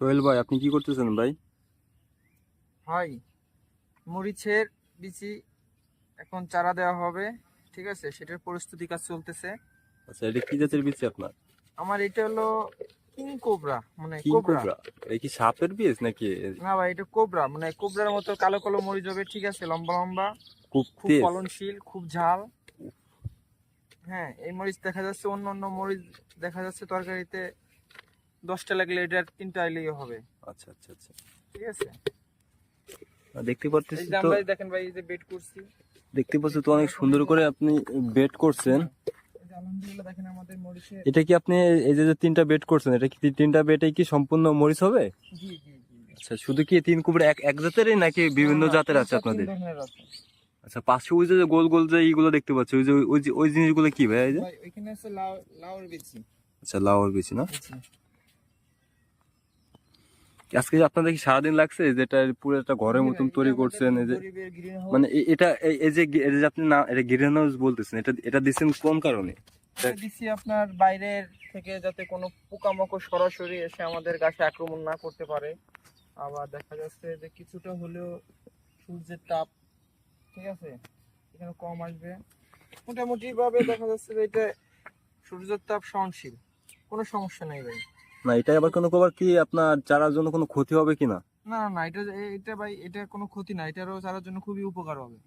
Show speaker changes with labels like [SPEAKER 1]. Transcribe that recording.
[SPEAKER 1] সোহেল ভাই আপনি কি করতেছেন ভাই?
[SPEAKER 2] হয় মরিচের বিচি এখন চারা দেওয়া হবে ঠিক আছে? সেটার প্রস্তুতি কাজ চলতেছে।
[SPEAKER 1] আচ্ছা এটা কি জাতের বীজ আপনার?
[SPEAKER 2] আমার এটা হলো কিং কোবরা মানে কোবরা।
[SPEAKER 1] এই কি সাপের বীজ নাকি?
[SPEAKER 2] না ভাই এটা কোবরা মানে কোবরার মতো কালো কালো মরিচ হবে ঠিক আছে? লম্বা লম্বা
[SPEAKER 1] খুব
[SPEAKER 2] খুব ফলনশীল খুব ঝাল। হ্যাঁ এই মরিচ দেখা যাচ্ছে অন্য অন্য মরিচ দেখা যাচ্ছে তরকারিতে। দশটা লাগলে এটার তিনটা এলেই হবে।
[SPEAKER 1] আচ্ছা আচ্ছা আচ্ছা।
[SPEAKER 2] ঠিক আছে?
[SPEAKER 1] দেখতে পাচ্ছি তো
[SPEAKER 2] আমরা দেখেন ভাই এই যে বেড করছি।
[SPEAKER 1] দেখতে পাচ্ছি তো অনেক সুন্দর করে আপনি বেড করছেন। এটা কি আপনি এই যে যে তিনটা বেড করছেন এটা কি তিনটা বেডে কি সম্পূর্ণ মরিচ হবে? আচ্ছা শুধু কি তিন কুবরা এক এক জাতেরই নাকি বিভিন্ন জাতের আছে আপনাদের। আচ্ছা পাশে ওই যে গোল গোল যে এইগুলো দেখতে পাচ্ছি ওই যে ওই ওই জিনিসগুলো কি ভাই এই যে?
[SPEAKER 2] ওইখানে আছে লাউ লাউর বিচি।
[SPEAKER 1] আচ্ছা লাউর বেশি না। আজকে আপনাদের কি সারাদিন লাগছে? যেটা পুরো একটা ঘরের মতন তৈরি করছেন এই যে মানে এটা এই- যে এই যে আপনি না এটা গ্রিন হাউস বলতেছেন এটা এটা দিচ্ছেন কোন কারণে?
[SPEAKER 2] দিছি আপনার বাইরের থেকে যাতে কোনো পোকামাকড় সরাসরি এসে আমাদের গাছে আক্রমণ না করতে পারে। আবার দেখা যাচ্ছে যে কিছুটা হলেও সূর্যের তাপ ঠিক আছে? এখানে কম আসবে। মোটামুটি ভাবে দেখা যাচ্ছে যে এটা সূর্যের তাপ সহনশীল। কোনো সমস্যা নেই ভাই।
[SPEAKER 1] না এটা আবার কোনো কবার কি আপনার চারার জন্য কোনো ক্ষতি হবে কিনা
[SPEAKER 2] না না না, এটা এটা ভাই, এটা কোনো ক্ষতি না, এটারও চারার জন্য খুবই উপকার হবে।